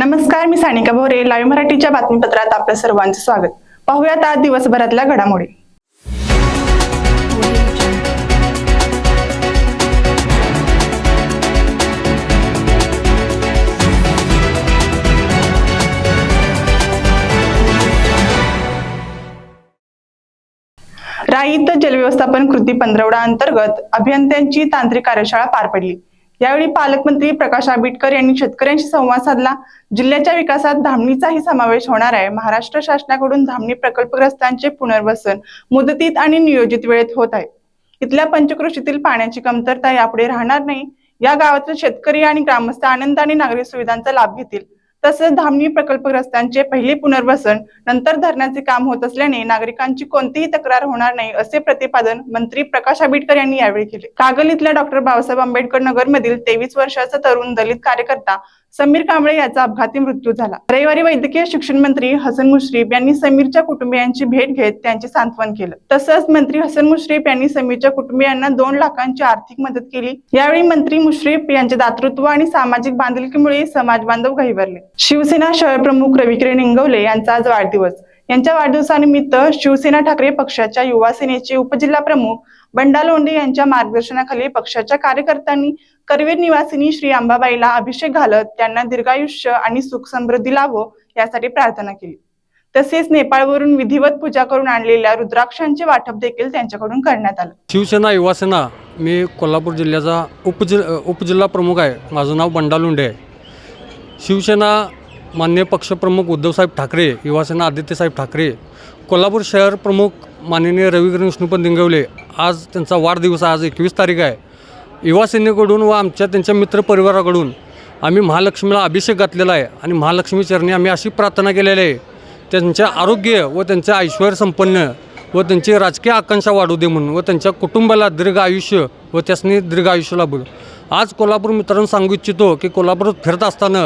नमस्कार मी सानिका भोरे लाईव्ह मराठीच्या बातमीपत्रात आपलं सर्वांचं स्वागत. पाहूयात आज दिवसभरातल्या घडामोडी. राईत जलव्यवस्थापन कृती पंधरवडा अंतर्गत अभियंत्यांची तांत्रिक कार्यशाळा पार पडली. यावेळी पालकमंत्री प्रकाश आंबेडकर यांनी शेतकऱ्यांशी संवाद साधला. जिल्ह्याच्या विकासात धामणीचाही समावेश होणार आहे. महाराष्ट्र शासनाकडून धामणी प्रकल्पग्रस्तांचे पुनर्वसन मुदतीत आणि नियोजित वेळेत होत आहे. इथल्या पंचकृषीतील पाण्याची कमतरता यापुढे राहणार नाही. या गावातील शेतकरी आणि ग्रामस्थ आनंद आणि नागरी सुविधांचा लाभ घेतील. तसंच धामणी प्रकल्पग्रस्तांचे पहिले पुनर्वसन नंतर धरण्याचे काम होत असल्याने नागरिकांची कोणतीही तक्रार होणार नाही असे प्रतिपादन मंत्री प्रकाश आंबेडकर यांनी यावेळी केले. कागल इथल्या डॉक्टर बाबासाहेब आंबेडकर नगर मधील तेवीस वर्षाचा तरुण दलित कार्यकर्ता समीर कांबळे याचा अपघाती मृत्यू झाला. रविवारी वैद्यकीय शिक्षण मंत्री हसन मुश्रीफ यांनी समीरच्या कुटुंबियांची भेट घेत त्यांचे सांत्वन केलं. तसंच मंत्री हसन मुश्रीफ यांनी समीरच्या कुटुंबियांना दोन लाखांची आर्थिक मदत केली. यावेळी मंत्री मुश्रीफ यांचे दातृत्व आणि सामाजिक बांधिलकीमुळे समाज बांधव गहिवरले शिवसेना शहर प्रमुख रविकिरण इंगवले यांचा आज वाढदिवस. यांच्या वाढदिवसानिमित्त शिवसेना ठाकरे पक्षाच्या युवा सेनेचे उपजिल्हा प्रमुख बंडा लोंढे यांच्या मार्गदर्शनाखाली पक्षाच्या कार्यकर्त्यांनी करवीर निवासिनी श्री अंबाबाईला अभिषेक घालत त्यांना दीर्घायुष्य आणि सुख समृद्धी लाभो यासाठी प्रार्थना केली. तसेच नेपाळवरून विधिवत पूजा करून आणलेल्या रुद्राक्षांचे वाटप देखील त्यांच्याकडून करण्यात आलं. शिवसेना युवासेना मी कोल्हापूर जिल्ह्याचा उपजि उपजिल्हा प्रमुख आहे. माझं नाव बंडा लोंढे आहे. शिवसेना मान्य पक्षप्रमुख उद्धवसाहेब ठाकरे युवासेना आदित्यसाहेब ठाकरे कोल्हापूर शहर प्रमुख माननीय रविकिरण विष्णुपंत दिंगवले आज त्यांचा वाढदिवस आज एकवीस तारीख आहे. युवासेनेकडून व आमच्या त्यांच्या मित्रपरिवाराकडून आम्ही महालक्ष्मीला अभिषेक घातलेला आहे आणि महालक्ष्मी चरणी आम्ही अशी प्रार्थना केलेली आहे त्यांचे आरोग्य व त्यांचे ऐश्वर संपन्न व त्यांची राजकीय आकांक्षा वाढू दे म्हणून व त्यांच्या कुटुंबाला दीर्घ आयुष्य व त्यासनी दीर्घ आयुष्य लाभू आज कोल्हापूर मित्रांनो सांगू इच्छितो की कोल्हापूरात फिरत असताना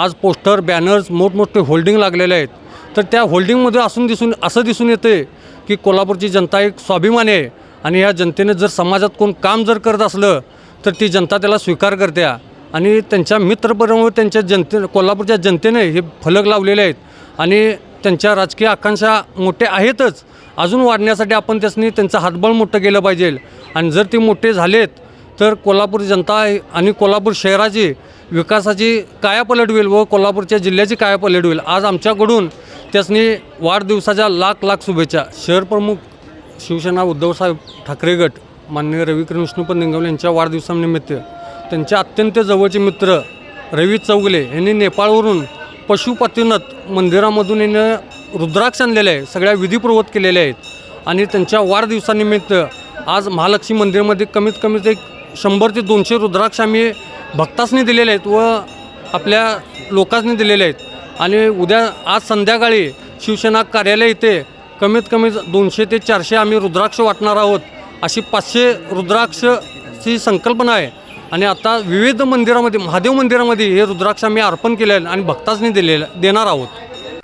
आज पोस्टर बॅनर्स मोठमोठे होल्डिंग लागलेले आहेत. तर त्या होल्डिंगमध्ये असून दिसून असं दिसून येते की कोल्हापूरची जनता एक स्वाभिमानी आहे. आणि या जनतेने जर समाजात कोण काम जर करत असलं तर ती जनता त्याला स्वीकार करते. आणि त्यांच्या मित्रपरमुळे त्यांच्या जनते कोल्हापूरच्या जनतेने हे फलक लावलेले आहेत. आणि त्यांच्या राजकीय आकांक्षा मोठ्या आहेतच. अजून वाढण्यासाठी आपण त्यासनी त्यांचं हातबळ मोठं केलं पाहिजे. आणि जर ते मोठे झालेत तर कोल्हापूर जनता आणि कोल्हापूर शहराची विकासाची कायापलट होईल व कोल्हापूरच्या जिल्ह्याची कायापलट होईल. आज आमच्याकडून त्यासनी वाढदिवसाच्या लाख लाख शुभेच्छा. शहर प्रमुख शिवसेना उद्धवसाहेब ठाकरे गट माननीय रविकिरण विष्णुपत निंगवले यांच्या वाढदिवसानिमित्त. त्यांचे अत्यंत जवळचे मित्र रवी चौगले यांनी नेपाळवरून पशुपतीनाथ मंदिरामधून यानं रुद्राक्ष आणलेले आहे सगळ्या विधीपूर्वत केलेल्या आहेत. आणि त्यांच्या वाढदिवसानिमित्त आज महालक्ष्मी मंदिरामध्ये कमीत कमीत एक शंभर ते दोनशे रुद्राक्ष आम्ही भक्तासनी दिलेले आहेत व आपल्या लोकांनी दिलेले आहेत. आणि उद्या आज संध्याकाळी शिवसेना कार्यालय इथे कमीत कमी दोनशे ते चारशे आम्ही रुद्राक्ष वाटणार आहोत अशी पाचशे रुद्राक्षची संकल्पना आहे. आणि आता विविध मंदिरामध्ये महादेव मंदिरामध्ये हे रुद्राक्ष आम्ही अर्पण केले आहे आणि भक्तासनी दिलेलं देणार आहोत.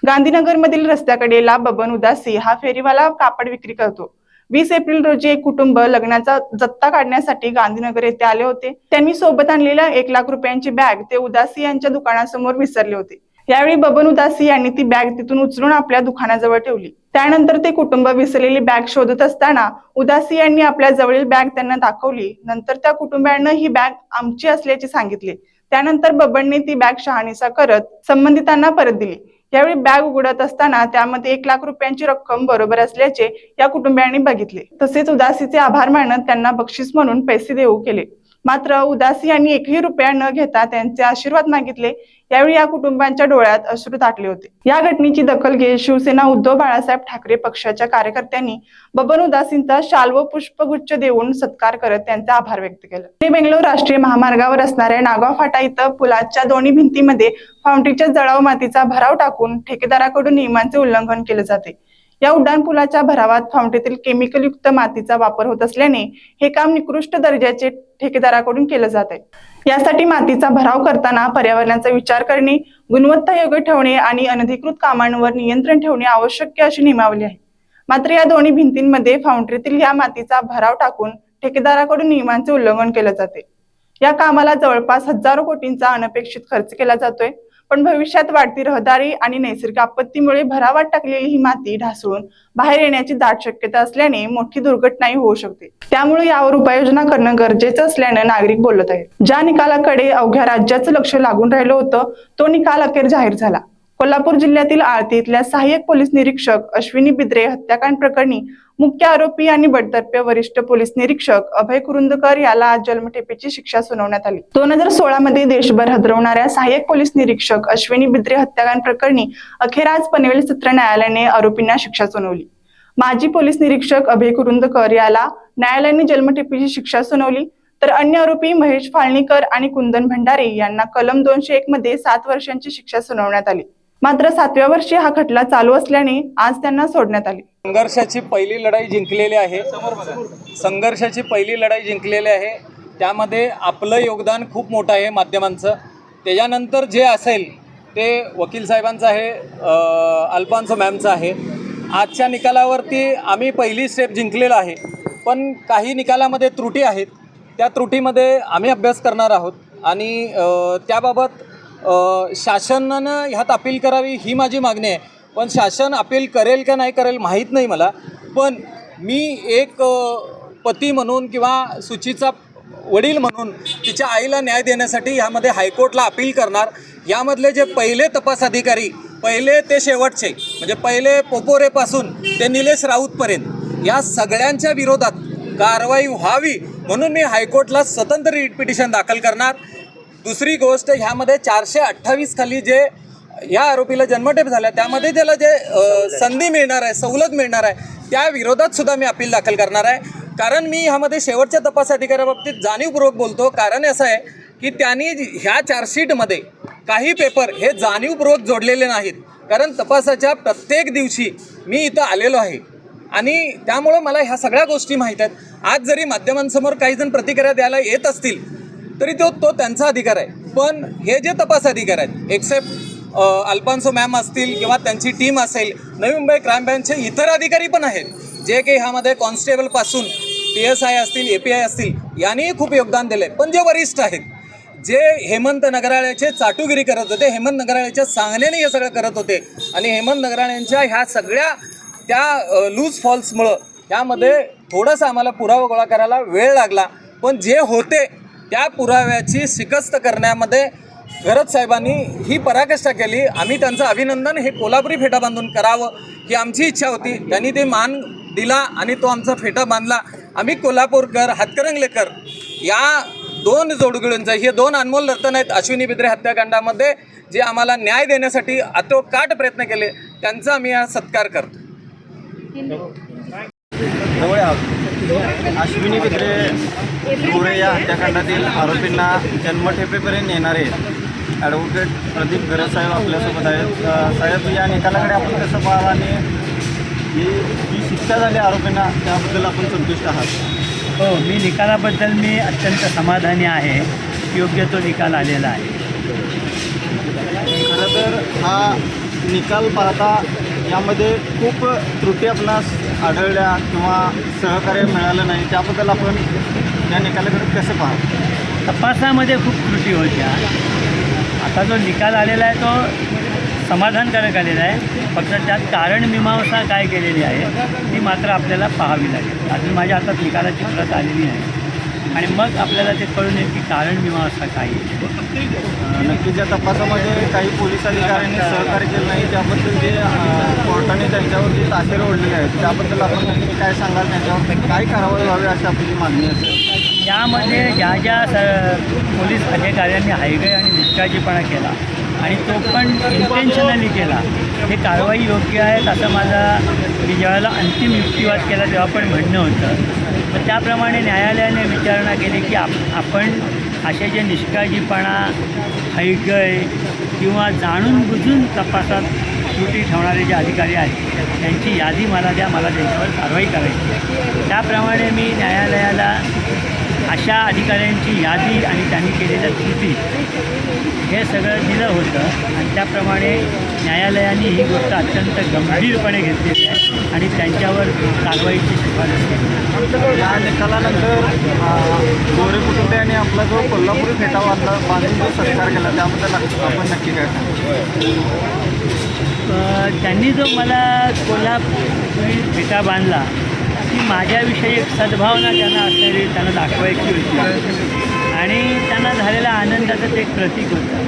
गांधीनगरमधील रस्त्याकडे रस्त्याकडेला बबन उदासी हा फेरीवाला कापड विक्री करतो. वीस एप्रिल रोजी एक कुटुंब लग्नाचा जत्ता काढण्यासाठी गांधीनगर येथे आले होते. त्यांनी सोबत आणलेल्या एक लाख रुपयांची बॅग ते उदासी यांच्या दुकानासमोर विसरले होते. यावेळी बबन उदासी यांनी ती बॅग तिथून उचलून आपल्या दुकानाजवळ ठेवली. त्यानंतर ते कुटुंब विसरलेली बॅग शोधत असताना उदासी यांनी आपल्या जवळील बॅग त्यांना दाखवली. नंतर त्या कुटुंबियांना ही बॅग आमची असल्याचे सांगितले. त्यानंतर बबनने ती बॅग शहाणीसा करत संबंधितांना परत दिली. यावेळी बॅग उघडत असताना त्यामध्ये एक लाख रुपयांची रक्कम बरोबर असल्याचे या कुटुंबियांनी बघितले. तसेच उदासीचे आभार मानत त्यांना बक्षीस म्हणून पैसे देऊ केले. मात्र उदासी यांनी एकही रुपया न घेता त्यांचे आशीर्वाद मागितले यावेळी या कुटुंबांच्या डोळ्यात अश्रू दाटले होते. या घटनेची दखल घेत शिवसेना उद्धव बाळासाहेब ठाकरे पक्षाच्या कार्यकर्त्यांनी बबन उदासींचा शाल व पुष्पगुच्छ देऊन सत्कार करत त्यांचे आभार व्यक्त केले. पुणे बेंगलोर राष्ट्रीय महामार्गावर असणाऱ्या नागाव फाटा इथं पुलाच्या दोन्ही भिंतीमध्ये फाउंटीच्या जळाव मातीचा भराव टाकून ठेकेदाराकडून नियमांचे उल्लंघन केले जाते. या उड्डाणपुलाच्या भरावात फाउंड्रीतील केमिकलयुक्त मातीचा वापर होत असल्याने हे काम निकृष्ट दर्जाचे ठेकेदाराकडून केलं जात आहे. यासाठी मातीचा भराव करताना पर्यावरणाचा विचार करणे गुणवत्ता योग्य ठेवणे आणि अनधिकृत कामांवर नियंत्रण ठेवणे आवश्यक अशी नियमावली आहे. मात्र या दोन्ही भिंतींमध्ये फाउंड्रीतील या मातीचा भराव टाकून ठेकेदाराकडून नियमांचे उल्लंघन केले जाते. या कामाला जवळपास हजारो कोटींचा अनपेक्षित खर्च केला जातोय. पण भविष्यात वाढती रहदारी आणि नैसर्गिक आपत्तीमुळे भरावात टाकलेली ही माती ढासळून बाहेर येण्याची दाट शक्यता असल्याने मोठी दुर्घटनाही होऊ शकते. त्यामुळे यावर उपाययोजना करणं गरजेचं असल्यानं नागरिक बोलत आहेत. ज्या निकालाकडे अवघ्या राज्याचं लक्ष लागून राहिलं होतं तो निकाल अखेर जाहीर झाला. कोल्हापूर जिल्ह्यातील आळती इथल्या सहाय्यक पोलीस निरीक्षक अश्विनी बिद्रे हत्याकांड प्रकरणी मुख्य आरोपी आणि बडतर्फे वरिष्ठ पोलीस निरीक्षक अभय कुरुंदकर याला आज जन्मठेपेची शिक्षा सुनावण्यात आली. दोन हजार सोळा मध्ये देशभर हदरवणाऱ्या सहाय्यक पोलीस निरीक्षक अश्विनी बिद्रे हत्याकांड प्रकरणी अखेर आज पनवेल सत्र न्यायालयाने आरोपींना शिक्षा सुनावली. माजी पोलीस निरीक्षक अभय कुरुंदकर याला न्यायालयाने जन्मठेपेची शिक्षा सुनावली. तर अन्य आरोपी महेश फाळणीकर आणि कुंदन भंडारे यांना कलम दोनशे एक मध्ये सात वर्षांची शिक्षा सुनावण्यात आली. मात्र सातव्या वर्षी हा खटला चालू असल्याने आज त्यांना सोडण्यात आले. संघर्षाची पहिली लढाई जिंकलेली आहे. संघर्षाची पहिली लढाई जिंकलेली आहे. त्यामध्ये आपलं योगदान खूप मोठं आहे माध्यमांचं. त्याच्यानंतर जे असेल ते वकील साहेबांचं आहे अ, अल्फान्सो मॅमचं आहे. आजच्या निकालावरती आम्ही पहिली स्टेप जिंकलेलं आहे. पण काही निकालामध्ये त्रुटी आहेत. त्या त्रुटीमध्ये आम्ही अभ्यास करणार आहोत. आणि त्याबाबत शासनानं ह्यात अपील करावी ही माझी मागणी आहे. पण शासन अपील करेल का नाही करेल माहीत नाही मला. पण मी एक पती म्हणून किंवा सुचीचा वडील म्हणून तिच्या आईला न्याय देण्यासाठी ह्यामध्ये हायकोर्टला अपील करणार. यामधले जे पहिले तपास अधिकारी पहिले ते शेवटचे म्हणजे पहिले पोपोरेपासून ते निलेश राऊतपर्यंत या सगळ्यांच्या विरोधात कारवाई व्हावी म्हणून मी हायकोर्टला स्वतंत्र रिट पिटिशन दाखल करणार. दुसरी गोष्ट ह्यामध्ये चारशे अठ्ठावीस खाली जे या आरोपीला जन्मठेप झाल्या त्यामध्ये त्याला जे संधी मिळणार आहे सवलत मिळणार आहे त्या विरोधात सुद्धा मी अपील दाखल करणार आहे. कारण मी ह्यामध्ये शेवटच्या तपास अधिकाऱ्याबाबतीत जाणीवपूर्वक बोलतो. कारण असं आहे की त्यांनी ह्या चार्जशीटमध्ये काही पेपर हे जाणीवपूर्वक जोडलेले नाहीत. कारण तपासाच्या प्रत्येक दिवशी मी इथं आलेलो आहे. आणि त्यामुळं मला ह्या सगळ्या गोष्टी माहीत आहेत. आज जरी माध्यमांसमोर काही जण प्रतिक्रिया द्यायला येत असतील तरी तो तो त्यांचा अधिकार आहे. पण हे जे तपास अधिकार आहेत एक्सेप्ट अल्पान्सो मॅम असतील किंवा त्यांची टीम असेल नवी मुंबई क्राईम ब्रँचचे इतर अधिकारी पण आहेत. जे काही ह्यामध्ये कॉन्स्टेबलपासून पी एस आय असतील ए पी आय असतील यांनीही खूप योगदान दिलं आहे पण जे वरिष्ठ आहेत जे हेमंत नगराळ्याचे चाटुगिरी करत होते हेमंत नगराळ्याच्या सांगण्याने हे सगळं करत होते आणि हेमंत नगराळ्यांच्या ह्या सगळ्या त्या लूज फॉल्समुळं त्यामध्ये थोडासा आम्हाला पुरावा गोळा करायला वेळ लागला. पण जे होते त्या पुराव्याची शिकस्त करण्यामध्ये गरज साहेबांनी ही पराकाष्ठा केली. आम्ही त्यांचं अभिनंदन हे कोल्हापुरी फेटा बांधून करावं ही आमची इच्छा होती. त्यांनी ते मान दिला आणि तो आमचा फेटा बांधला. आम्ही कोल्हापूरकर हातकरंगलेकर या दोन जोडगुळींचा हे दोन अनमोल रत्न आहेत अश्विनी बिद्रे हत्याकांडामध्ये जे आम्हाला न्याय देण्यासाठी आतोकाट प्रयत्न केले. त्यांचा आम्ही हा सत्कार करतो. अश्विनी बिद्रे गोरे या हत्याकांडातील आरोपींना जन्मठेपेपर्यंत नेणारे ॲडव्होकेट प्रदीप गरज साहेब आपल्यासोबत आहेत. साहेब या निकालाकडे आपण कसं पाहाल आणि ही जी शिक्षा झाली आरोपींना त्याबद्दल आपण संतुष्ट आहात? हो मी निकालाबद्दल मी अत्यंत समाधानी आहे. योग्य तो निकाल आलेला आहे. खरं तर हा निकाल पाहता यामध्ये खूप त्रुटी आपणास आढळल्या किंवा सहकार्य मिळालं नाही त्याबद्दल आपण या निकालाकडे कसं पाहतो तपासामध्ये खूप त्रुटी होत्या. आता जो निकाल आलेला आहे तो समाधानकारक आलेला आहे. फक्त त्यात कारण मीमांसा काय केलेली आहे ती मात्र आपल्याला पाहावी लागेल. अजून माझ्या हातात निकालाची प्रत आलेली आहे आणि मग आपल्याला ते कळून येईल की कारण मीमांसा काय नक्कीच या तपासामध्ये काही पोलीस अधिकाऱ्यांनी सहकार्य केलं नाही त्याबद्दल जे कोर्टाने त्यांच्यावरती ताशेर ओढलेले आहेत त्याबद्दल आपण नक्की काय सांगाल त्यांच्यावर काय कारवाई व्हावी अशी आपली मागणी असेल? यामध्ये ज्या ज्या स पोलीस अधिकाऱ्यांनी हायवे आणि निष्काळजीपणा केला आणि तो पण इंटेन्शनली केला हे कारवाई योग्य आहेत असं माझा मी ज्यावेळेला अंतिम युक्तिवाद केला तेव्हा पण म्हणणं होतं. तर त्याप्रमाणे न्यायालयाने विचारणा केली की आप आपण असे जे निष्काळजीपणा हैगय किंवा जाणून बुजून तपासात त्रुटी ठेवणारे जे अधिकारी आहेत त्यांची यादी मला द्या मला त्यांच्यावर कारवाई करायची आहे. त्याप्रमाणे मी न्यायालयाला अशा अधिकाऱ्यांची यादी आणि त्यांनी केलेल्या त्रुटी हे सगळं दिलं होतं. आणि त्याप्रमाणे न्यायालयाने ही गोष्ट अत्यंत गंभीरपणे घेतलेली आहे आणि त्यांच्यावर कारवाईची शिफारस केली या निकालानंतर गोरे कुटुंबियांनी आपला जो कोल्हापुरी फेटा बांधला बांधून जो सत्कार केला त्याबद्दल आपण नक्की काय सांगू? त्यांनी जो मला कोल्हापुरी फेटा बांधला ती माझ्याविषयी एक सद्भावना त्यांना असलेली त्यांना दाखवायची होती. आणि त्यांना झालेला आनंदाचं ते प्रतीक होतं.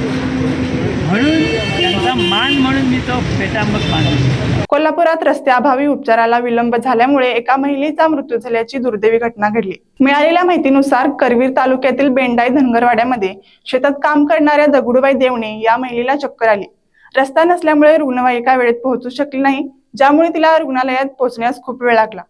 म्हणून त्यांचा मान म्हणून मी तो फेटा मानतो. कोल्हापुरात रस्त्याअभावी उपचाराला विलंब झाल्यामुळे एका महिलेचा मृत्यू झाल्याची दुर्दैवी घटना घडली. मिळालेल्या माहितीनुसार करवीर तालुक्यातील बेंडाई धनगरवाड्यामध्ये शेतात काम करणाऱ्या दगडूबाई देवणे या महिलेला चक्कर आली. रस्ता नसल्यामुळे रुग्णवाहिका वेळेत पोहोचू शकली नाही ज्यामुळे तिला रुग्णालयात पोहोचण्यास खूप वेळ लागला.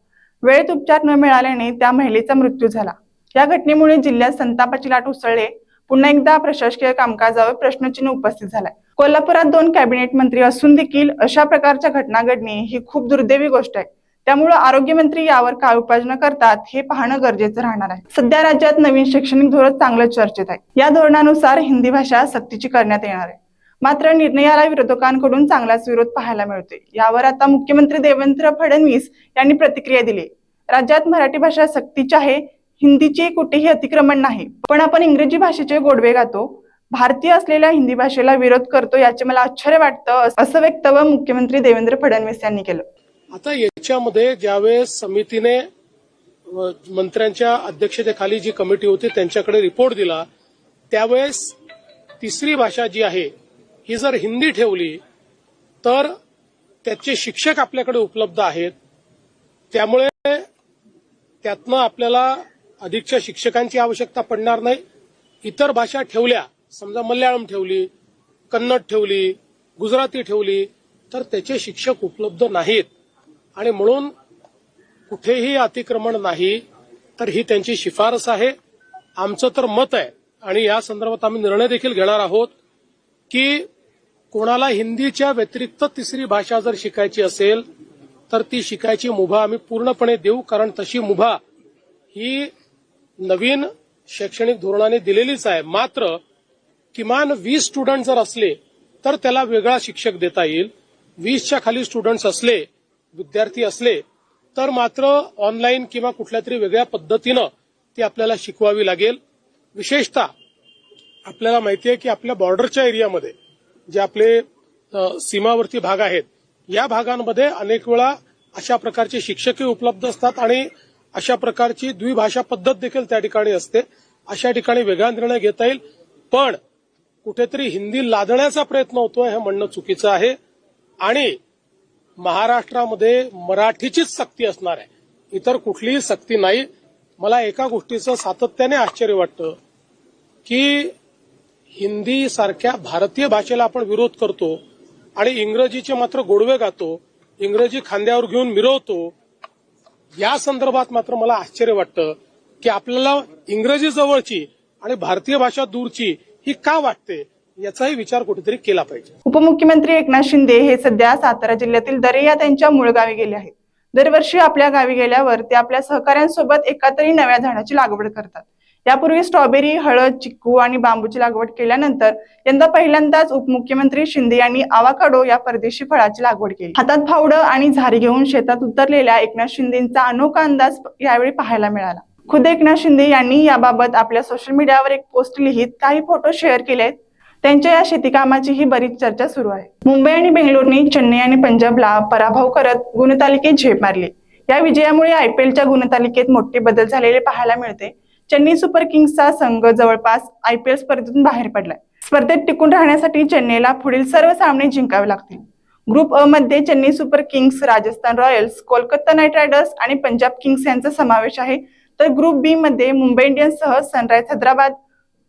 वेळेत उपचार न मिळाल्याने त्या महिलेचा मृत्यू झाला. या घटनेमुळे जिल्ह्यात संतापाची लाट उसळले. पुन्हा एकदा प्रशासकीय कामकाजावर प्रश्नचिन्ह उपस्थित झालाय. कोल्हापुरात दोन कॅबिनेट मंत्री असून देखील अशा प्रकारच्या घटना घडणे ही खूप दुर्दैवी गोष्ट आहे. त्यामुळे आरोग्यमंत्री यावर काय उपाययोजना करतात हे पाहणं गरजेचं राहणार आहे. सध्या राज्यात नवीन शैक्षणिक धोरण चांगलं चर्चेत आहे. या धोरणानुसार हिंदी भाषा सक्तीची करण्यात येणार आहे. मात्र निर्णयाला विरोधकांकडून चांगलाच विरोध पाहायला मिळतोय. यावर आता मुख्यमंत्री देवेंद्र फडणवीस यांनी प्रतिक्रिया दिली. राज्यात मराठी भाषा सक्तीची आहे हिंदीचे कुठेही अतिक्रमण नाही. पण आपण इंग्रजी भाषेचे गोडवे गातो. भारतीय असलेल्या हिंदी भाषेला विरोध करतो याचे मला आश्चर्य वाटतं असं वक्तव्य मुख्यमंत्री देवेंद्र फडणवीस यांनी केलं. आता याच्यामध्ये ज्यावेळेस समितीने मंत्र्यांच्या अध्यक्षतेखाली जी कमिटी होती त्यांच्याकडे रिपोर्ट दिला त्यावेळेस तिसरी भाषा जी आहे ही जर हिंदी ठेवली तर त्याचे शिक्षक आपल्याकडे उपलब्ध आहेत. त्यामुळे त्यातनं आपल्याला अधिकच्या शिक्षकांची आवश्यकता पडणार नाही. इतर भाषा ठेवल्या समजा मल्याळम ठेवली कन्नड ठेवली गुजराती ठेवली तर त्याचे शिक्षक उपलब्ध नाहीत. आणि म्हणून कुठेही अतिक्रमण नाही तर ही त्यांची शिफारस आहे. आमचं तर मत आहे आणि या संदर्भात आम्ही निर्णय देखील घेणार आहोत की कोणाला हिंदीच्या व्यतिरिक्त तिसरी भाषा जर शिकायची असेल तर ती शिकायची मुभा आम्ही पूर्णपणे देऊ कारण तशी मुभा ही नवीन शैक्षणिक धोरणाने दिलेलीच आहे. मात्र किमान वीस स्टुडंट जर असले तर त्याला वेगळा शिक्षक देता येईल. वीसच्या खाली स्टुडंट्स असले विद्यार्थी असले तर मात्र ऑनलाईन किंवा कुठल्या तरी वेगळ्या पद्धतीनं ती आपल्याला शिकवावी लागेल. विशेषतः आपल्याला माहिती आहे की आपल्या बॉर्डरच्या एरियामध्ये जे आपले सीमावर्ती भाग आहेत या भागांमध्ये अनेक वेळा अशा प्रकारचे शिक्षकही उपलब्ध असतात आणि अशा प्रकारची द्विभाषा पद्धत देखील त्या ठिकाणी असते. अशा ठिकाणी वेगळा निर्णय घेता येईल. पण कुठेतरी हिंदी लादण्याचा प्रयत्न होतोय हे म्हणणं चुकीचं आहे. आणि महाराष्ट्रामध्ये मराठीचीच सक्ती असणार आहे. इतर कुठलीही सक्ती नाही. मला एका गोष्टीचं सातत्याने आश्चर्य वाटतं की हिंदी सारख्या भारतीय भाषेला आपण विरोध करतो आणि इंग्रजीचे मात्र गोडवे गातो. इंग्रजी खांद्यावर घेऊन मिरवतो. या संदर्भात मात्र मला आश्चर्य वाटतं की आपल्याला इंग्रजी जवळची आणि भारतीय भाषा दूरची ही का वाटते याचाही विचार कुठेतरी केला पाहिजे. उपमुख्यमंत्री एकनाथ शिंदे हे सध्या सातारा जिल्ह्यातील दरे या त्यांच्या मूळ गावी गेले आहेत. दरवर्षी आपल्या गावी गेल्यावर ते आपल्या सहकाऱ्यांसोबत एका तरी नव्या झाडाची लागवड करतात. यापूर्वी स्ट्रॉबेरी हळद चिक्कू आणि बांबूची लागवड केल्यानंतर यंदा पहिल्यांदाच उपमुख्यमंत्री शिंदे यांनी आवाकाडो या परदेशी फळाची लागवड केली. हातात फावडं आणि झारी घेऊन शेतात उतरलेल्या एकनाथ शिंदेचा अनोखा अंदाज यावेळी पाहायला मिळाला. खुद एकनाथ शिंदे यांनी याबाबत आपल्या सोशल मीडियावर एक पोस्ट लिहित काही फोटो शेअर केले आहेत त्यांच्या या शेतीकामाची ही बरीच चर्चा सुरू आहे. मुंबई आणि बेंगलोरने चेन्नई आणि पंजाबला पराभव करत गुणतालिकेत झेप मारली. या विजयामुळे आयपीएलच्या गुणतालिकेत मोठे बदल झालेले पाहायला मिळते. चेन्नई सुपर किंग्सचा संघ जवळपास आयपीएल स्पर्धेतून बाहेर पडलाय. स्पर्धेत टिकून राहण्यासाठी चेन्नईला पुढील सर्व सामने जिंकावे लागतील. ग्रुप अ मध्ये Chennai Super Kings Rajasthan Royals Kolkata Knight Riders आणि पंजाब किंग्स यांचा समावेश आहे. तर ग्रुप बी मध्ये Mumbai इंडियन्ससह Sunrise Hyderabad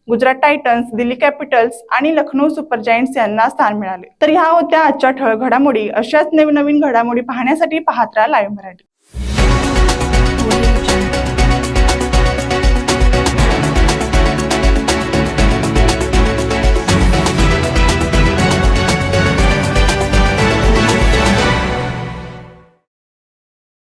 Gujarat Titans Delhi Capitals आणि लखनौ सुपर जायंट्स यांना स्थान मिळाले. तर ह्या होत्या आजच्या ठळ घडामोडी. अशाच नवीन नवीन घडामोडी पाहण्यासाठी पाहत राहा लाईव्ह मराठी.